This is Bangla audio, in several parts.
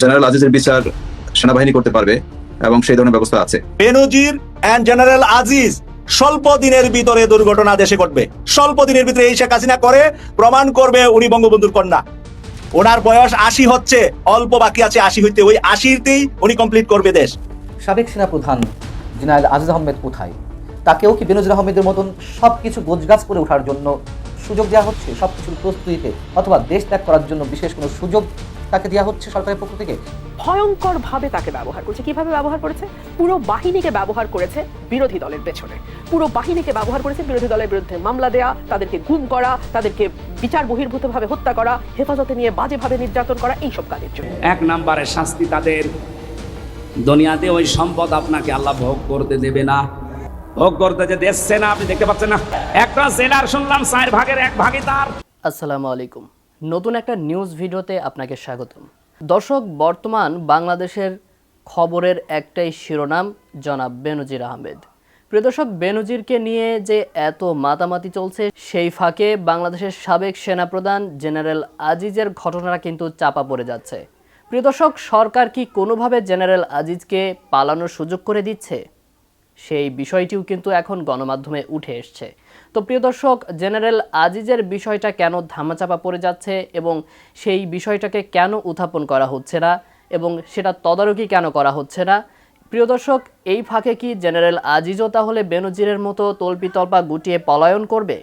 জেনারেল আজিজের বিচার সেনাবাহিনী করতে পারবে এবং সেই ধরনের ব্যবস্থা আছে। বেনজির অ্যান্ড জেনারেল আজিজ স্বল্প দিনের ভিতরে দুর্ঘটনা দেশে ঘটবে। স্বল্প দিনের ভিতরে এই শেখ হাসিনা করে প্রমাণ করবে উনি বঙ্গবন্ধুর কন্যা। ওনার বয়স আশি হচ্ছে অল্প বাকি আছে আশি হইতে ওই আশিতেই উনি কমপ্লিট করবে দেশ। সাবেক সেনাপ্রধান জেনারেল আজিজ আহমেদ কোথায়? তাকেও কি বেনজির আহমেদের মতন সব কিছু গোছগাছ করে ওঠার জন্য সুযোগ দেওয়া হচ্ছে? সব কিছুর প্রস্তুতিতে অথবা দেশ ত্যাগ করার জন্য বিশেষ কোনো সুযোগ তাকে দেওয়া হচ্ছে সরকারের পক্ষ থেকে? ভয়ঙ্কর ভাবে তাকে ব্যবহার করেছে। কীভাবে ব্যবহার করেছে? পুরো বাহিনীকে ব্যবহার করেছে বিরোধী দলের পেছনে। পুরো বাহিনীকে ব্যবহার করেছে বিরোধী দলের বিরুদ্ধে মামলা দেয়া তাদেরকে গুম করা তাদেরকে বিচার বহির্ভূতভাবে হত্যা করা হেফাজতে নিয়ে বাজেভাবে নির্যাতন করা এইসব কাজের জন্য। এক নম্বরে শাস্তি তাদের। দুনিয়াতে ওই সম্পদ আপনাকে আল্লাহ ভোগ করতে দেবে না। ভোগ করতে যে দেখছে না আপনি দেখতে পাচ্ছেন না? একটা জেলার শুনলাম চার ভাগের এক ভাগে তার। আসসালামু আলাইকুম। নতুন একটা নিউজ ভিডিওতে আপনাকে স্বাগতম। দর্শক, বর্তমান বাংলাদেশের খবরের একটাই শিরোনাম, জনাব বেনজির আহমেদ। প্রিয় দর্শক, বেনজিরকে নিয়ে যে এত মাতামাতি চলছে, সেই ফাঁকে বাংলাদেশের সাবেক সেনাপ্রধান জেনারেল আজিজের ঘটনাটা কিন্তু চাপা পড়ে যাচ্ছে। প্রিয় দর্শক, সরকার কি কোনোভাবে জেনারেল আজিজকে পালানোর সুযোগ করে দিচ্ছে? সেই বিষয়টিও কিন্তু এখন গণমাধ্যমে উঠে এসছে। তো প্রিয় দর্শক, জেনারেল আজিজের বিষয়টা কেন ধামাচাপা পড়ে যাচ্ছে এবং সেই বিষয়টাকে কেন উত্থাপন করা হচ্ছে না এবং সেটা তদারকি কেন করা হচ্ছে না? প্রিয় দর্শক, এই ফাঁকে কি জেনারেল আজিজও তাহলে বেনজিরের মতো তল্পিতল্পা গুটিয়ে পলায়ন করবে?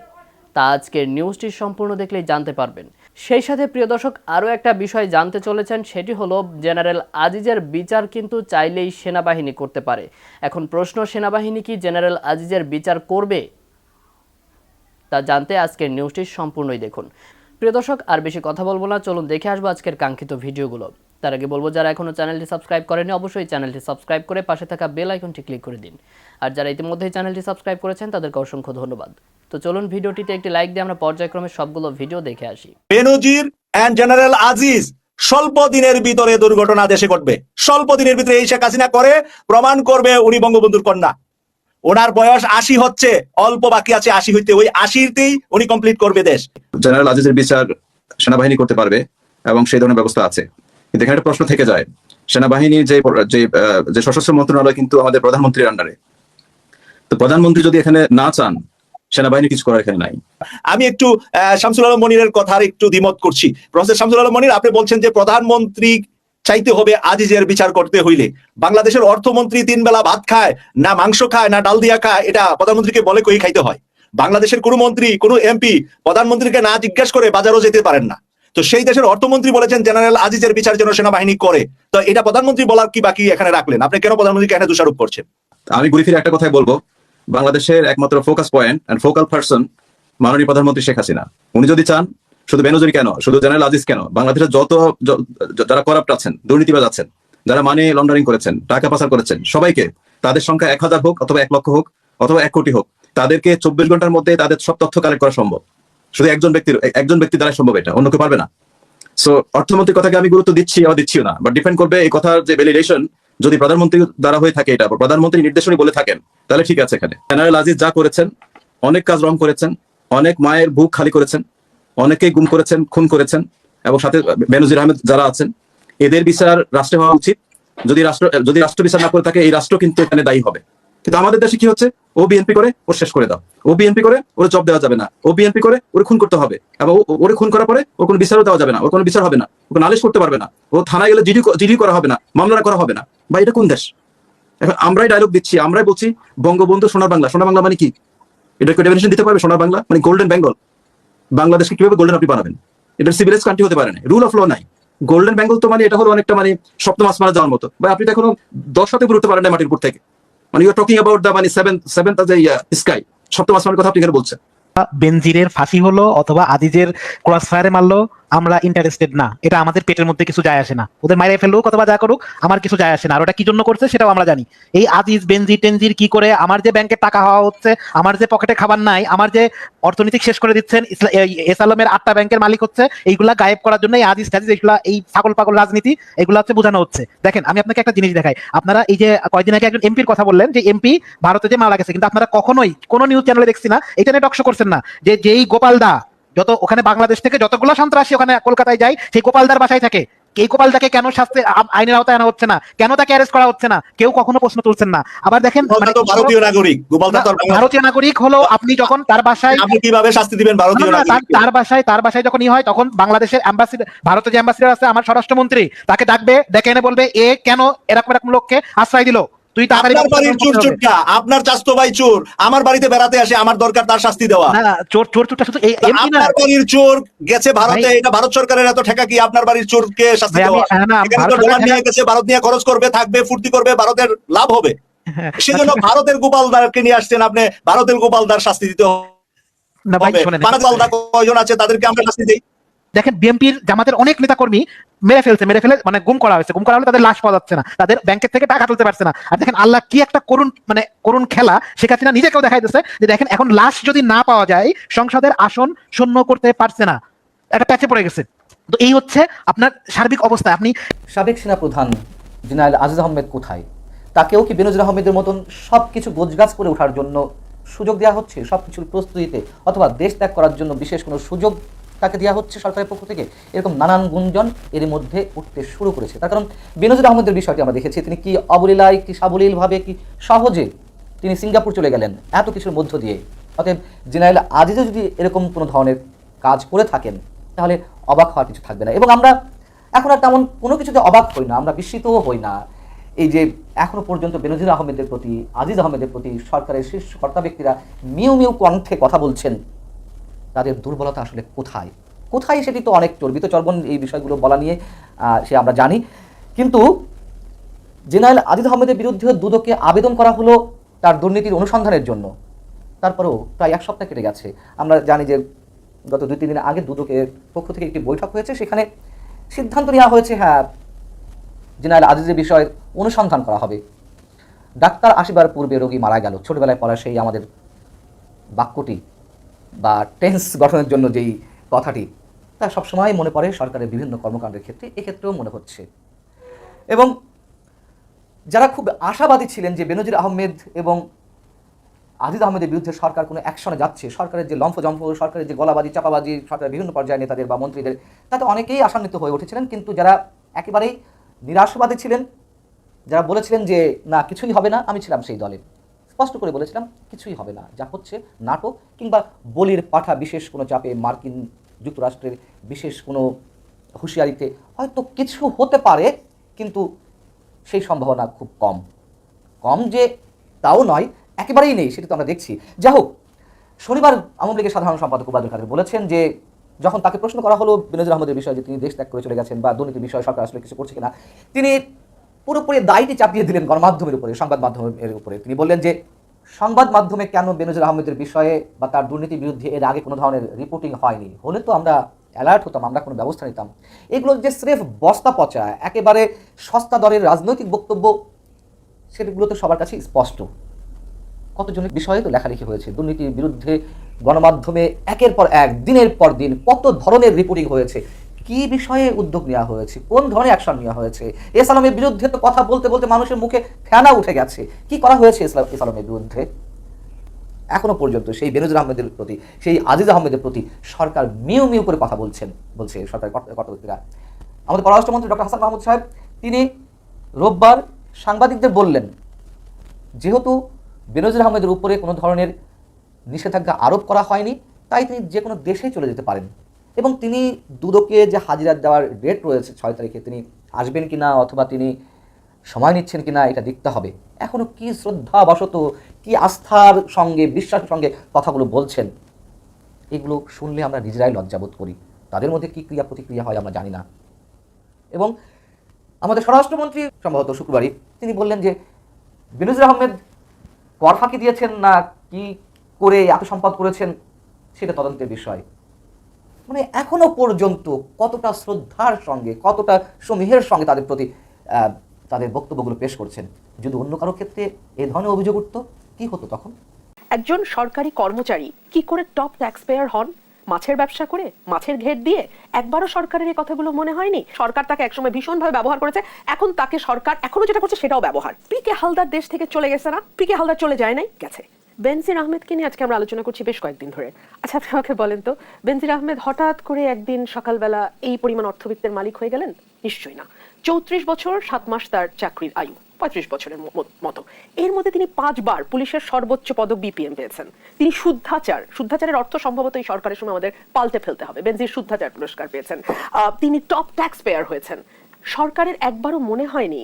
তা আজকের নিউজটি সম্পূর্ণ দেখলেই জানতে পারবেন। সেই সাথে প্রিয় দর্শক, আরও একটা বিষয় জানতে চলেছেন, সেটি হলো জেনারেল আজিজের বিচার কিন্তু চাইলেই সেনাবাহিনী করতে পারে। এখন প্রশ্ন, সেনাবাহিনী কি জেনারেল আজিজের বিচার করবে? তা জানতে আজকের নিউজটি সম্পূর্ণই দেখুন। প্রিয় দর্শক, আর বেশি কথা বলব না, চলুন দেখে আসব আজকের কাঙ্ক্ষিত ভিডিওগুলো। তার আগে বলব, যারা এখনও চ্যানেলটি সাবস্ক্রাইব করেনি অবশ্যই চ্যানেলটি সাবস্ক্রাইব করে পাশে থাকা বেল আইকনটি ক্লিক করে দিন। আর যারা ইতিমধ্যেই চ্যানেলটি সাবস্ক্রাইব করেছেন, তাদেরকে অসংখ্য ধন্যবাদ। তো চলুন ভিডিওটিতে একটি লাইক দিয়ে আমরা পর্যায়ক্রমে সবগুলো ভিডিও দেখে আসি। বেনজির অ্যান্ড জেনারেল আজিজ স্বল্প দিনের ভিতরে দুর্ঘটনা দেশে ঘটবে। স্বল্প দিনের ভিতরে এই শেখ হাসিনা করে প্রমাণ করবে উনি বঙ্গবন্ধুর কন্যা। ওনার বয়স আশি হচ্ছে অল্প বাকি আছে আশি হইতে ওই আশিতেই উনি কমপ্লিট করবে দেশ। জেনারেল আজিজের বিচার সেনাবাহিনী করতে পারবে এবং সেই ধরনের ব্যবস্থা আছে। কিন্তু এখানে একটা প্রশ্ন থেকে যায় সেনাবাহিনী যে যে আহ, যে সশস্ত্র মন্ত্রণালয় কিন্তু আমাদের প্রধানমন্ত্রীর আন্ডারে তো প্রধানমন্ত্রী যদি এখানে না চান সেনাবাহিনী কিছু করার এখানে নাই। আমি একটু শামসুল আলম মনিরের কথার একটু দ্বিমত করছি। প্রফেসর শামসুল আলম মনির আপনি বলছেন যে প্রধানমন্ত্রী চাইতে হবে আজিজের বিচার করতে হইলে। বাংলাদেশের অর্থমন্ত্রী তিন বেলা ভাত খায় না মাংস খায় না ডাল দিয়া খায় এটা প্রধানমন্ত্রীকে বলে কই খাইতে হয়? বাংলাদেশের কোনো মন্ত্রী কোনো এমপি প্রধানমন্ত্রীকে না জিজ্ঞেস করে বাজারও যেতে পারেন না। তো সেই দেশের অর্থমন্ত্রী বলেছেন জেনারেল আজিজের বিচার যেন সেনাবাহিনী করে। তো এটা প্রধানমন্ত্রী বলার কি বাকি এখানে রাখলেন? আপনি কেন প্রধানমন্ত্রীকে এখানে দোষারোপ করছেন? আমি ঘুরে ফিরে একটা কথাই বলব। বাংলাদেশের একমাত্র focus point and focal person মাননীয় প্রধানমন্ত্রী শেখ হাসিনা। উনি যদি চান, শুধু বেনজির কেন, শুধু জেনারেল আজিজ কেন, বাংলাদেশের যত যারা করাপ্ট আছেন, দুর্নীতিবাজ আছেন, যারা মানি লন্ডারিং করেছেন, টাকা পাচার করেছেন, সবাইকে তাদের সংখ্যা এক হাজার হোক অথবা এক লক্ষ হোক অথবা এক কোটি হোক, তাদেরকে চব্বিশ ঘণ্টার মধ্যে তাদের সব তথ্য কালেক্ট করা সম্ভব। শুধু একজন ব্যক্তির, একজন ব্যক্তি দ্বারা সম্ভব এটা, অন্য কেউ পারবে না। সো অর্থমন্ত্রীর কথাকে আমি গুরুত্ব দিচ্ছি, আবার দিচ্ছিও না বাট ডিপেন্ড করবে এই কথার যে ভ্যালিডেশন যদি প্রধানমন্ত্রী দ্বারা হয়ে থাকে এটা, প্রধানমন্ত্রী নির্দেশনী বলে থাকেন, তাহলে ঠিক আছে এখানে। জেনারেল আজিজ যা করেছেন, অনেক কাজ রং করেছেন, অনেক মায়ের বুক খালি করেছেন, অনেকেই গুম করেছেন, খুন করেছেন, এবং সাথে বেনজির আহমেদ যারা আছেন, এদের বিচার রাষ্ট্রে হওয়া উচিত। যদি রাষ্ট্র যদি রাষ্ট্র বিচার না করে থাকে, এই রাষ্ট্র কিন্তু এখানে দায়ী হবে। কিন্তু আমাদের দেশে কি হচ্ছে? ও বিএনপি করে, ওর শেষ করে দাও। ও বিএনপি করে, ওর জব দেওয়া যাবে না। ও বিএনপি করে, ওর খুন করতে হবে। এবং ওরে খুন করার পরে, ওর কোনো বিচারও দেওয়া যাবে না। ওর কোনো বিচার হবে না। ওকে নালিশ করতে পারবে না। ও থানায় গেলে জিডি জিডি করা হবে না, মামলা করা হবে না। বা এটা কোন দেশ? এখন আমরাই ডায়লগ দিচ্ছি, আমরাই বলছি বঙ্গবন্ধু সোনার বাংলা। সোনার বাংলা মানে কি? এটাকে ডেফিনেশন দিতে পারবে সোনার বাংলা? মানে গোল্ডেন বেঙ্গল বাংলাদেশকে কীভাবে গোল্ডেন আপনি বানাবেন? এটা সিভিলাইজ কান্ট্রি হতে পারে না। রুল অফ ল নাই। গোল্ডেন বেঙ্গল তো মানে এটা হলো অনেকটা মানে সপ্তম মাস আসমানে যাওয়ার মতো। বা আপনি তো এখনও দশ হাতে ঘুরতে পারেন না মাটির উপর থেকে। মানে you are talking about the মানে সেভেন সেভেন স্কাই সপ্তম মাস আসমানের কথা আপনি এখানে বলছেন। বেনজিরের ফাঁসি হলো অথবা আজিজের ক্রস ফায়ারে মারলো। আমরা ইন্টারেস্টেড না। এটা আমাদের পেটের মধ্যে কিছু যায় আসে না। ওদের মাইরে ফেলুক অথবা যা করুক, আমার কিছু যায় আসে না। আর ওটা কি জন্য করছে সেটাও আমরা জানি। এই আজিজ, বেনজি, টেনজির কি করে আমার যে ব্যাংকে টাকা হওয়া হচ্ছে, আমার যে পকেটে খাবার নাই, আমার যে অর্থনীতিক শেষ করে দিচ্ছেন এস আলমের আটটা ব্যাংকের মালিক হচ্ছে, এইগুলা গায়েব করার জন্য এই আজিজ টাজিজ এইগুলা এই ছাগল পাগল রাজনীতি, এগুলো হচ্ছে বোঝানো হচ্ছে। দেখেন, আমি আপনাকে একটা জিনিস দেখাই। আপনারা এই যে কয়েকদিন আগে একজন এমপির কথা বললেন, যে এমপি ভারতে যে মারা গেছে, কিন্তু আপনারা কখনোই কোনো নিউজ চ্যানেলে দেখছি না, এটা নিয়ে টকশো করছেন না, যে যেই গোপাল দা যত ওখানে বাংলাদেশ থেকে যতগুলো সন্ত্রাসী ওখানে কলকাতায় যায় সেই গোপালদার বাসায় থাকে। কে গোপালদাকে কেন শাস্তি আইনের আওতায় আনা হচ্ছে না? কেন তাকে অ্যারেস্ট করা হচ্ছে না? কেউ কখনো প্রশ্ন তুলছেন না। আবার দেখেন মানে ভারতীয় নাগরিক ভারতীয় নাগরিক হলো আপনি যখন তার বাসায় আপনি কীভাবে শাস্তি দিবেন ভারতীয় তার- নাগরিক তার বাসায় তার বাসায় যখন ই হয় তখন বাংলাদেশের অ্যাম্বাসিডার ভারতের যে অ্যাম্বাসিডার আছে আমার স্বরাষ্ট্রমন্ত্রী তাকে ডাকবে ডেকে এনে বলবে এ কেন এরকম এরকম লোককে আশ্রয় দিল? তুই আপনার বাড়ির চোর চুটকা আপনার চাস্তো ভাই চোর আমার বাড়িতে বেড়াতে আসে আমার দরকার তার শাস্তি দেওয়া। চোর চোর চোরটা শুধু আপনার বাড়ির চোর গেছে ভারতে এটা ভারত সরকারের এত ঠেকা কি আপনার বাড়ির চোরকে শাস্তি দেওয়া? ডলার নিয়ে গেছে ভারত নিয়ে খরচ করবে থাকবে ফুর্তি করবে ভারতের লাভ হবে। সেজন্য ভারতের গোপালদারকে নিয়ে আসছেন আপনি ভারতের গোপালদার শাস্তি দিতে হবে। কয়জন আছে তাদেরকে আমরা শাস্তি দিই? দেখেন বিএনপির জামাতের অনেক নেতাকর্মী মেরে ফেলছে, মেরে ফেলে মানে গুম করা হয়েছে। গুম করা হলে তাদের লাশ পাওয়া যাচ্ছে না। তাদের ব্যাংকের থেকে টাকা তুলতে পারছে না। আর দেখেন আল্লাহ কি একটা করুণ মানে করুণ খেলা, শেখ হাসিনা নিজেকেও দেখাই দিচ্ছে যে দেখেন এখন লাশ যদি না পাওয়া যায়, সংসদের আসন শূন্য করতে পারছে না। একটা প্যাচে পড়ে গেছে। তো এই হচ্ছে আপনার সার্বিক অবস্থা। আপনি সাবেক সেনাপ্রধান জেনারেল আজিজ আহমেদ কোথায়? তাকেও কি বেনজির আহমেদের মতন সব কিছু গোছগাছ করে ওঠার জন্য সুযোগ দেওয়া হচ্ছে? সব কিছুর প্রস্তুতিতে অথবা দেশ ত্যাগ করার জন্য বিশেষ কোনো সুযোগ তাকে দেওয়া হচ্ছে সরকারের পক্ষ থেকে। এরকম নানান গুঞ্জন এর মধ্যে উঠতে শুরু করেছে। তার কারণ বেনজির আহমেদের বিষয়টি আমরা দেখেছি। তিনি কি অবলীলায়, কি সাবলীলভাবে, কি সহজে তিনি সিঙ্গাপুর চলে গেলেন এত কিছুর মধ্য দিয়ে। অতএব জেনারেল আজিজও যদি এরকম কোনো ধরনের কাজ করে থাকেন, তাহলে অবাক হওয়ার কিছু থাকবে না। এবং আমরা এখন আর তেমন কোনো কিছুতে অবাক হই না, আমরা বিস্মিতও হই না। এই যে এখনও পর্যন্ত বেনজির আহমেদের প্রতি, আজিজ আহমেদের প্রতি সরকারের শীর্ষ কর্তা ব্যক্তিরা মিউ মিউ কণ্ঠে কথা বলছেন তাদের দুর্বলতা আসলে কোথায়? কোথায় সেটি তো অনেক চর্বিত চর্বণ এই বিষয়গুলো বলা নিয়ে সে আমরা জানি। কিন্তু জেনারেল আজিজ আহমেদের বিরুদ্ধে দুদকে আবেদন করা হলো তার দুর্নীতির অনুসন্ধানের জন্য। তারপরেও প্রায় এক সপ্তাহ কেটে গেছে। আমরা জানি যে গত দুই, তিন দিন আগে দুদকের পক্ষ থেকে একটি বৈঠক হয়েছে। সেখানে সিদ্ধান্ত নেওয়া হয়েছে হ্যাঁ জেনারেল আজিজের বিষয়ে অনুসন্ধান করা হবে। ডাক্তার আসিবার পূর্বে রোগী মারা গেল। ছোটবেলায় পড়া সেই আমাদের বাক্যটি বা টেন্স গঠনের জন্য যেই কথাটি, তা সবসময় মনে পড়ে সরকারের বিভিন্ন কর্মকাণ্ডের ক্ষেত্রে, এক্ষেত্রেও মনে হচ্ছে। এবং যারা খুব আশাবাদী ছিলেন যে বেনজির আহমেদ এবং আজিজ আহমেদের বিরুদ্ধে সরকার কোনো অ্যাকশনে যাচ্ছে, সরকারের যে লম্ফজম্ফ সরকারের যে গলাবাজি, চাপাবাজি, সরকারের বিভিন্ন পর্যায়ে নেতাদের বা মন্ত্রীদের, তাতে অনেকেই আশান্বিত হয়ে উঠেছিলেন, কিন্তু যারা একেবারেই নিরাশবাদী ছিলেন, যারা বলেছিলেন যে, না, কিছুই হবে না, আমি ছিলাম সেই দলে। স্পষ্ট করে বলেছিলাম, কিছুই হবে না। যা হচ্ছে নাটক কিংবা বলির পাঠা বিশেষ কোনো চাপে মার্কিন যুক্তরাষ্ট্রের বিশেষ কোনো হুঁশিয়ারিতে হয়তো কিছু হতে পারে, কিন্তু সেই সম্ভাবনা খুব কম। কম যে তাও নয়, একেবারেই নেই, সেটা তো আমরা দেখছি। যা হোক, শনিবার আওয়ামী লীগের সাধারণ সম্পাদক উবাদুল কাদের বলেছেন যে, যখন তাকে প্রশ্ন করা হলো বেনজির আহমদের বিষয়ে যে তিনি দেশ ত্যাগ করে চলে গেছেন বা দুর্নীতির বিষয়ে সরকার আসলে কিছু করছে কিনা, তিনি পুরোপুরি দায়টি চাপিয়ে দিলেন গণমাধ্যমের উপরে, সংবাদ মাধ্যমের উপরে। তিনি বললেন যে, সংবাদ মাধ্যমে কেন বেনজির আহমেদের বিষয়ে বা তার দুর্নীতির বিরুদ্ধে এর আগে কোনো ধরনের রিপোর্টিং হয়নি? হলে তো আমরা অ্যালার্ট হতাম, আমরা কোনো ব্যবস্থা নিতাম। এগুলো যে স্রেফ বস্তা পচা, একেবারে সস্তা দরের রাজনৈতিক বক্তব্য, সেগুলো তো সবার কাছে স্পষ্ট। কতজনের বিষয়ে তো লেখালেখি হয়েছে? দুর্নীতির বিরুদ্ধে গণমাধ্যমে একের পর এক, দিনের পর দিন কত ধরনের রিপোর্টিং হয়েছে? কি বিষয়ে উদ্যোগ নেওয়া হয়েছে? কোন ধরনের অ্যাকশন নেওয়া হয়েছে? এস আলমের বিরুদ্ধে তো কথা বলতে বলতে মানুষের মুখে ফেনা উঠে গেছে। কি করা হয়েছে ইসলাম এস আলমের বিরুদ্ধে? এখনও পর্যন্ত সেই বেনজির আহমেদের প্রতি, সেই আজিজ আহমেদের প্রতি সরকার মিউ মিউ করে কথা বলছেন, বলছে সরকার কর্তৃপক্ষরা আমাদের পররাষ্ট্রমন্ত্রী ডক্টর হাসান মাহমুদ সাহেব, তিনি রোববার সাংবাদিকদের বললেন, যেহেতু বেনজির আহমেদের উপরে কোনো ধরনের নিষেধাজ্ঞা আরোপ করা হয়নি, তাই তিনি যে কোনো দেশেই চলে যেতে পারেন। এবং তিনি দুদকে যে হাজিরা দেওয়ার ডেট রয়েছে ছয় তারিখে, তিনি আসবেন কিনা অথবা তিনি সময় নিচ্ছেন কিনা এটা দেখতে হবে। এখনও কি শ্রদ্ধাবশত, কি আস্থার সঙ্গে, বিশ্বাসের সঙ্গে কথাগুলো বলছেন, এগুলো শুনলে আমরা নিজেরাই লজ্জাবোধ করি। তাদের মধ্যে কী ক্রিয়া প্রতিক্রিয়া হয় আমরা জানি না। এবং আমাদের স্বরাষ্ট্রমন্ত্রী, সম্ভবত শুক্রবারই, তিনি বললেন যে, বেনজির আহমেদ কর ফাঁকি দিয়েছেন না, কি করে এত সম্পদ করেছেন, সেটা তদন্তের বিষয়। মানে এখনও পর্যন্ত কতটা শ্রদ্ধার সঙ্গে, কতটা সমীহের সঙ্গে তাদের প্রতি তাদের বক্তব্যগুলো পেশ করছেন? যদি অন্য কারও ক্ষেত্রে এ ধরনের অভিযোগ উঠতো, কি হতো তখন? একজন সরকারি কর্মচারী কি করে টপ ট্যাক্স পেয়ার হন? মাছের ব্যবসা করে মাছের ঘের দিয়ে একবারও সরকারের এই কথাগুলো মনে হয়নি? সরকার তাকে একসময় ভীষণভাবে ব্যবহার করেছে। এখন তাকে সরকার এখনও যেটা করছে সেটাও ব্যবহার। পি কে হালদার দেশ থেকে চলে গেছে না? পি কে হালদার চলে যায় নাই? গেছে। বেনজির আহমেদকে নিয়ে আজকে আমরা আলোচনা করছি বেশ কয়েকদিন ধরে। আচ্ছা আপনি আমাকে বলেন তো, বেনজির আহমেদ হঠাৎ করে একদিন সকালবেলা এই পরিমাণ অর্থবিত্তের মালিক হয়ে গেলেন? নিশ্চয়ই না। চৌত্রিশ বছর, সাত মাস তার চাকরির আয়ু, পঁয়ত্রিশ বছরের মতো। এর মধ্যে তিনি পাঁচবার পুলিশের সর্বোচ্চ পদক বিপিএম পেয়েছেন। তিনি শুদ্ধাচার, শুদ্ধাচারের অর্থ সম্ভবত এই সরকারের সময় আমাদের পাল্টে ফেলতে হবে। বেনজির শুদ্ধাচার পুরস্কার পেয়েছেন। তিনি টপ ট্যাক্স পেয়ার হয়েছেন। সরকারের একবারও মনে হয়নি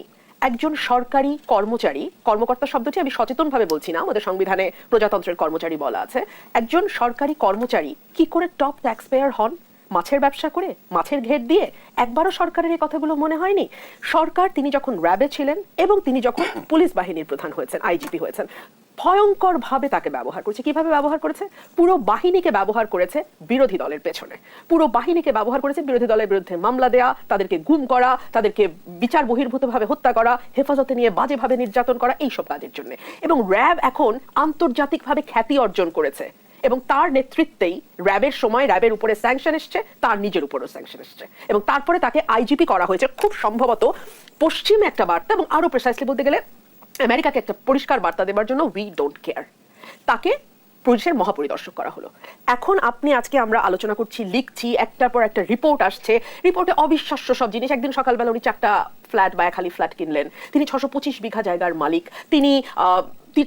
একজন সরকারি কর্মচারী, কর্মকর্তা শব্দটি আমি সচেতনভাবে বলছি না, আমাদের সংবিধানে প্রজাতন্ত্রের কর্মচারী বলা আছে। একজন সরকারি কর্মচারী কি করে টপ ট্যাক্স পেয়ার হন? মাছের ব্যবসা করে, মাছের ঘের দিয়ে একবারও সরকারের এই কথাগুলো মনে হয়নি? সরকার, তিনি যখন র্যাবে ছিলেন এবং তিনি যখন পুলিশ বাহিনীর প্রধান হয়েছেন, আইজিপি হয়েছেন ভয়ঙ্কর ভাবে তাকে ব্যবহার করেছে। কীভাবে ব্যবহার করেছে? পুরো বাহিনীকে ব্যবহার করেছে বিরোধী দলের পেছনে। পুরো বাহিনীকে ব্যবহার করেছে বিরোধী দলের বিরুদ্ধে মামলা দেয়া, তাদেরকে গুম করা, তাদেরকে বিচার বহির্ভূতভাবে হত্যা করা, হেফাজতে নিয়ে বাজেভাবে নির্যাতন করা, এইসব কাজের জন্য। এবং র্যাব এখন আন্তর্জাতিকভাবে খ্যাতি অর্জন করেছে। এবং তার নেতৃত্বেই র্যাবের সময় র্যাবের উপরে স্যাংশন এসছে, তার নিজের উপরেও স্যাংশন এসছে। এবং তারপরে তাকে আইজিপি করা হয়েছে। খুব সম্ভবত পশ্চিমে একটা বার্তা এবং আরও প্রেসাইসলি বলতে গেলে আমেরিকাকে একটা পরিষ্কার বার্তা দেওয়ার জন্য উই ডোন্ট কেয়ার তাকে পুলিশের মহাপরিদর্শক করা হলো। এখন আপনি আজকে আমরা আলোচনা করছি, লিখছি, একটার পর একটা রিপোর্ট আসছে। রিপোর্টে অবিশ্বাস্য সব জিনিস। একদিন সকালবেলা উনি চারটা ফ্ল্যাট বা খালি ফ্ল্যাট কিনলেন। তিনি ছশো পঁচিশ বিঘা জায়গার মালিক। তিনি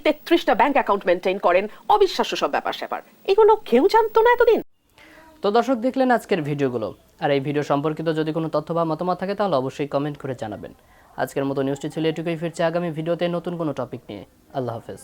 তেত্রিশটা ব্যাংক অ্যাকাউন্ট মেনটেন করেন। অবিশ্বাস্য সব ব্যাপার স্যাপার। এগুলো কেউ জানতো না এতদিন। তো দর্শক দেখলেন আজকের ভিডিওগুলো। আর এই ভিডিও সম্পর্কিত যদি কোনো তথ্য বা মতামত থাকে, তাহলে অবশ্যই কমেন্ট করে জানাবেন। আজকের মতো নিউজটি ছিল এটুকুই। ফিরছে আগামী ভিডিওতে নতুন কোনো টপিক নিয়ে। আল্লাহ হাফেজ।